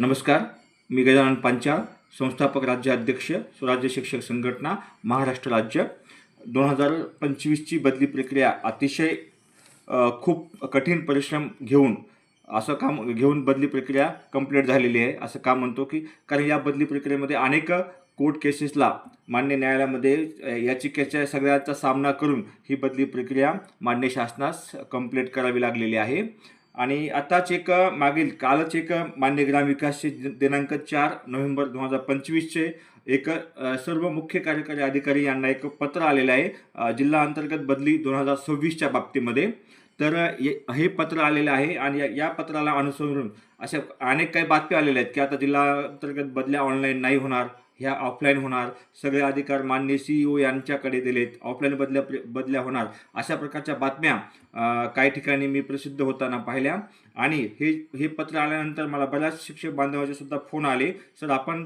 नमस्कार मी गजानन पांचाळ संस्थापक राज्य अध्यक्ष स्वराज्य शिक्षक संघटना महाराष्ट्र राज्य. दोन हजार पंचवीसची बदली प्रक्रिया अतिशय खूप कठीण परिश्रम घेऊन असं काम घेऊन बदली प्रक्रिया कंप्लीट झालेली आहे. असं का म्हणतो की कारण या बदली प्रक्रियेमध्ये अनेक कोर्ट केसेसला मान्य न्यायालयामध्ये याचिकेच्या सगळ्याचा सामना करून ही बदली प्रक्रिया मान्य शासनास कंप्लीट करावी लागलेली आहे. आणि आताच एक मागील कालच एक मान्य ग्रामविकासचे दिनांक चार नोव्हेंबर दोन हजार पंचवीसचे एक सर्व मुख्य कार्यकारी अधिकारी यांना एक पत्र आलेलं आहे जिल्हा अंतर्गत बदली दोन हजार सव्वीसच्या बाबतीमध्ये. तर ये- हे पत्र आलेलं आहे आणि या- या पत्राला अनुसरून अशा अनेक काही बातम्या आलेल्या आहेत की आता जिल्हा अंतर्गत बदल्या ऑनलाईन नाही होणार. ह्या ऑफलाईन होणार. सगळे अधिकार मान्य सी ओ यांच्याकडे दिलेत. ऑफलाईन बदल्या प्र- बदल्या होणार. अशा प्रकारच्या बातम्या काही ठिकाणी मी प्रसिद्ध होताना पाहिल्या. आणि हे हे पत्र आल्यानंतर मला बऱ्याच शिक्षक बांधवाचे सुद्धा फोन आले. सर आपण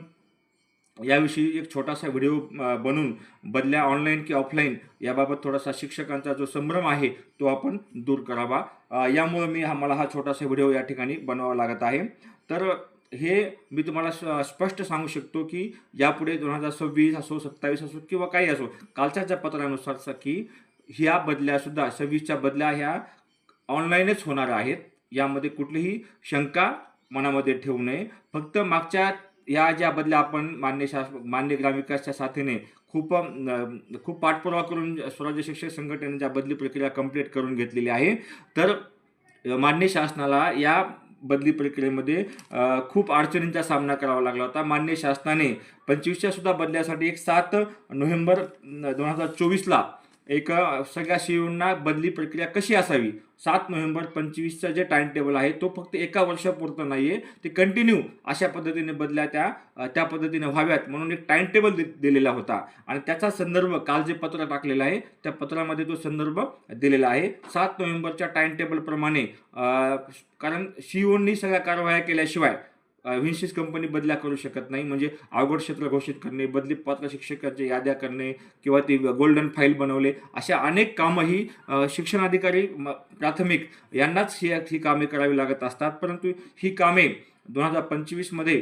याविषयी एक छोटासा व्हिडिओ बनवून बदल्या ऑनलाईन की ऑफलाईन याबाबत थोडासा शिक्षकांचा जो संभ्रम आहे तो आपण दूर करावा. यामुळं मी हा मला हा छोटासा व्हिडिओ या ठिकाणी बनवावा लागत आहे. तर हे मी तुम्हाला स्पष्ट सांगू शकतो की यापुढे दोन हजार सव्वीस असो सत्तावीस असो किंवा काही असो कालच्या ज्या पत्रानुसार स- की ह्या बदल्यासुद्धा सव्वीसच्या बदल्या ह्या ऑनलाईनच होणार आहेत. यामध्ये कुठलीही शंका मनामध्ये ठेवू नये. फक्त मागच्या या ज्या बदल्या आपण मान्य शास मान्य ग्रामविकासच्या साथीने खूप खूप पाठपुरावा करून स्वराज्य शिक्षक संघटनेने ज्या बदली प्रक्रिया कंप्लीट करून घेतलेली आहे तर मान्य शासनाला या बदली प्रक्रियेमध्ये खूप अडचणींचा सामना करावा लागला होता. मान्य शासनाने पंचवीसच्या सुद्धा बदल्यासाठी एक सात नोव्हेंबर दोन हजार चोवीसला एक सगळ्या सीओना बदली प्रक्रिया कशी असावी? सात नोव्हेंबर पंचवीसचा जे टाइम टेबल आहे तो फक्त एका वर्षापुरतं नाही आहे ते कंटिन्यू अशा पद्धतीने बदल्या त्या त्या पद्धतीने व्हाव्यात म्हणून एक टाइम टेबल दि दिलेला होता. आणि त्याचा संदर्भ काल जे पत्र टाकलेलं आहे त्या पत्रामध्ये तो संदर्भ दिलेला आहे. सात नोव्हेंबरच्या टाइम टेबलप्रमाणे कारण सीओनी सगळ्या कारवाया केल्याशिवाय व्हिन्सिस कंपनी बदल्या करू शकत नाही. म्हणजे अवघड क्षेत्र घोषित करणे बदली पात्र शिक्षकांच्या याद्या करणे किंवा ती गोल्डन फाईल बनवले अशा अनेक कामंही शिक्षणाधिकारी म- प्राथमिक यांनाच ही ही कामे करावी लागत असतात. परंतु ही कामे दोन हजार पंचवीसमध्ये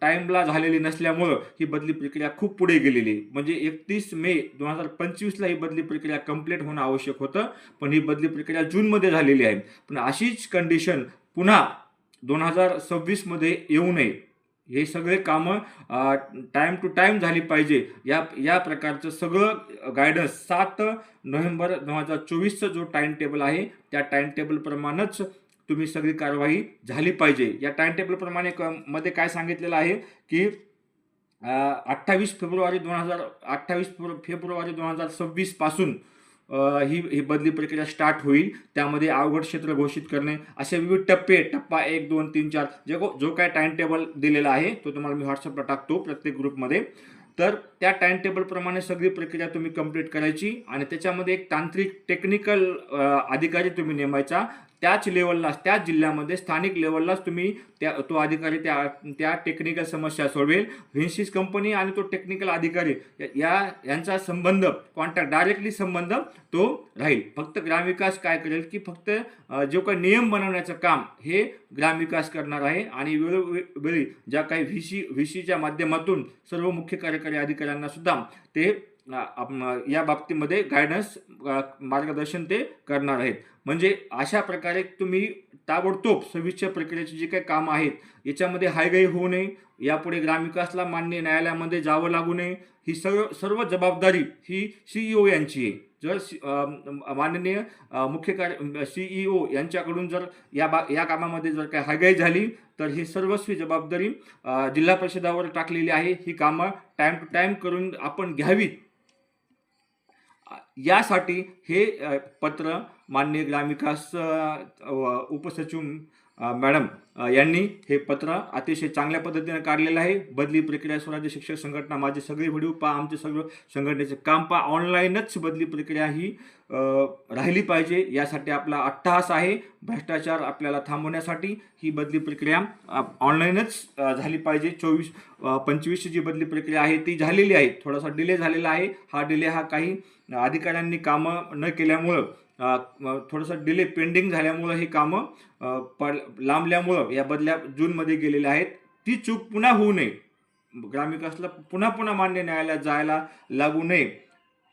टाईमला झालेली नसल्यामुळं ही बदली प्रक्रिया खूप पुढे गेलेली. आहे. म्हणजे एकतीस मे दोन हजार पंचवीसला ही बदली प्रक्रिया कंप्लीट होणं आवश्यक होतं. पण ही बदली प्रक्रिया जूनमध्ये झालेली आहे. पण अशीच कंडिशन पुन्हा दोन हजार सव्वीसमध्ये येऊ नये. हे सगळे कामं टाईम टू टाईम झाली पाहिजे. या या प्रकारचं सगळं गायडन्स सात नोव्हेंबर दोन हजार चोवीसचं जो टाइम टेबल आहे त्या टाइम टेबलप्रमाणेच तुम्ही सगळी कारवाई झाली पाहिजे. या टाइम टेबलप्रमाणे क- मध्ये काय सांगितलेलं आहे की अठ्ठावीस फेब्रुवारी दोन हजार अठ्ठावीस फेब्रुवारी दोन हजार सव्वीसपासून ही ही बदली प्रक्रिया स्टार्ट होईल. त्यामध्ये अवघड क्षेत्र घोषित करणे असे विविध टप्पे टप्पा एक दोन तीन चार जे को- जो काय टाइम टेबल दिलेला आहे तो तुम्हाला मी व्हॉट्सअपला टाकतो प्रत्येक ग्रुपमध्ये तर त्या टाइम टेबलप्रमाणे सगळी प्रक्रिया तुम्ही कंप्लीट करायची आणि त्याच्यामध्ये एक तांत्रिक टेक्निकल अधिकारी तुम्ही नेमायचा. त्याच लेवलला त्याच जिल्ह्यामध्ये स्थानिक लेवललाच तुम्ही त्या तो अधिकारी त्या त्या टेक्निकल समस्या सोडवेल. व्हिन्सिस कंपनी आणि तो टेक्निकल अधिकारी या- यांचा संबंध कॉन्टॅक्ट डायरेक्टली संबंध तो राहील. फक्त ग्रामविकास काय करेल की फक्त जो काही नियम बनवण्याचं काम हे ग्रामविकास करणार आहे. आणि वेळोवेळी ज्या काही व्ही सी व्ही सीच्या माध्यमातून सर्व मुख्य कार्यकारी अधिकाऱ्यांना सुद्धा ते या बाबतीमध्ये गायडन्स मार्गदर्शन ते करणार आहेत. म्हणजे अशा प्रकारे तुम्ही ताबडतोब सव्वीसच्या प्रक्रियेची जी काही कामं आहेत याच्यामध्ये हायगाई होऊ नये. यापुढे ग्रामविकासला मान्य न्यायालयामध्ये जावं लागू नये. ही सर्व सर्व जबाबदारी ही सीईओ यांची आहे. जर सी- माननीय मुख्य कार्य सीईओ यांच्याकडून जर या बा या कामामध्ये जर काही हायगाई झाली तर ही सर्वस्वी जबाबदारी जिल्हा परिषदावर टाकलेली आहे. ही कामं टाईम टू टाईम करून आपण घ्यावीत. यासाठी हे पत्र माननीय ग्रामविकास उपसचिव मॅडम यांनी हे पत्र अतिशय चांगल्या पद्धतीने काढलेलं आहे. बदली प्रक्रिया स्वराज्य शिक्षक संघटना माझे सगळे व्हिडिओ पहा आमचे सगळं संघटनेचे काम पहा. ऑनलाईनच बदली प्रक्रिया ही राहिली पाहिजे. यासाठी आपला अट्टहास आहे. भ्रष्टाचार आपल्याला थांबवण्यासाठी ही बदली प्रक्रिया ऑनलाईनच झाली पाहिजे. चोवीस पंचवीसची जी बदली प्रक्रिया आहे ती झालेली आहे. थोडासा डिले झालेला आहे. हा डिले हा काही अधिकाऱ्यांनी कामं न केल्यामुळं थोडंसं डिले पेंडिंग झाल्यामुळं हे कामं पड लांबल्यामुळं या बदल्या जूनमध्ये गेलेल्या आहेत. ती चूक पुन्हा होऊ नये. ग्रामविकासला पुन्हा पुन्हा मान्य न्यायालयात जायला लागू नये.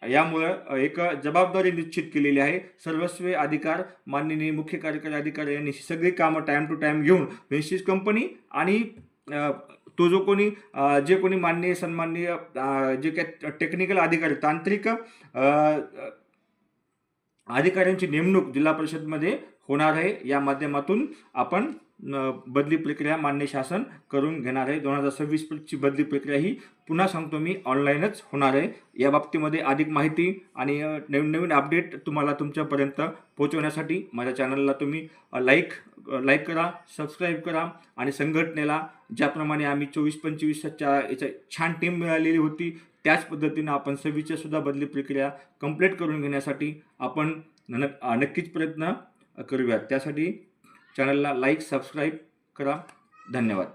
यामुळं एक जबाबदारी निश्चित केलेली आहे. सर्वस्वी अधिकार माननीय मुख्य कार्यकारी अधिकारी यांनी सगळी कामं टाईम टू टाईम घेऊन विशेष कंपनी आणि तो जो कोणी जे कोणी माननीय सन्माननीय जे काही टेक्निकल अधिकारी तांत्रिक अधिकाऱ्यांची नेमणूक जिल्हा परिषदमध्ये होणार आहे. या माध्यमातून आपण बदली प्रक्रिया मान्य शासन करून घेणार आहे. दोन हजार सव्वीसची बदली प्रक्रिया ही पुन्हा सांगतो मी ऑनलाईनच होणार आहे. या बाबतीमध्ये अधिक माहिती आणि नवीन नवीन अपडेट तुम्हाला तुमच्यापर्यंत पोहोचवण्यासाठी माझ्या चॅनलला तुम्ही लाईक लाईक करा सबस्क्राईब करा आणि संघटनेला ज्याप्रमाणे आम्ही चोवीस पंचवीसच्या याच्या छान टीम मिळालेली होती त्याच पद्धतीनं आपण सव्वीसच्या सुद्धा बदली प्रक्रिया कंप्लीट करून घेण्यासाठी आपण न नक्कीच प्रयत्न करूयात. त्यासाठी चॅनलला लाईक सबस्क्राईब करा. धन्यवाद.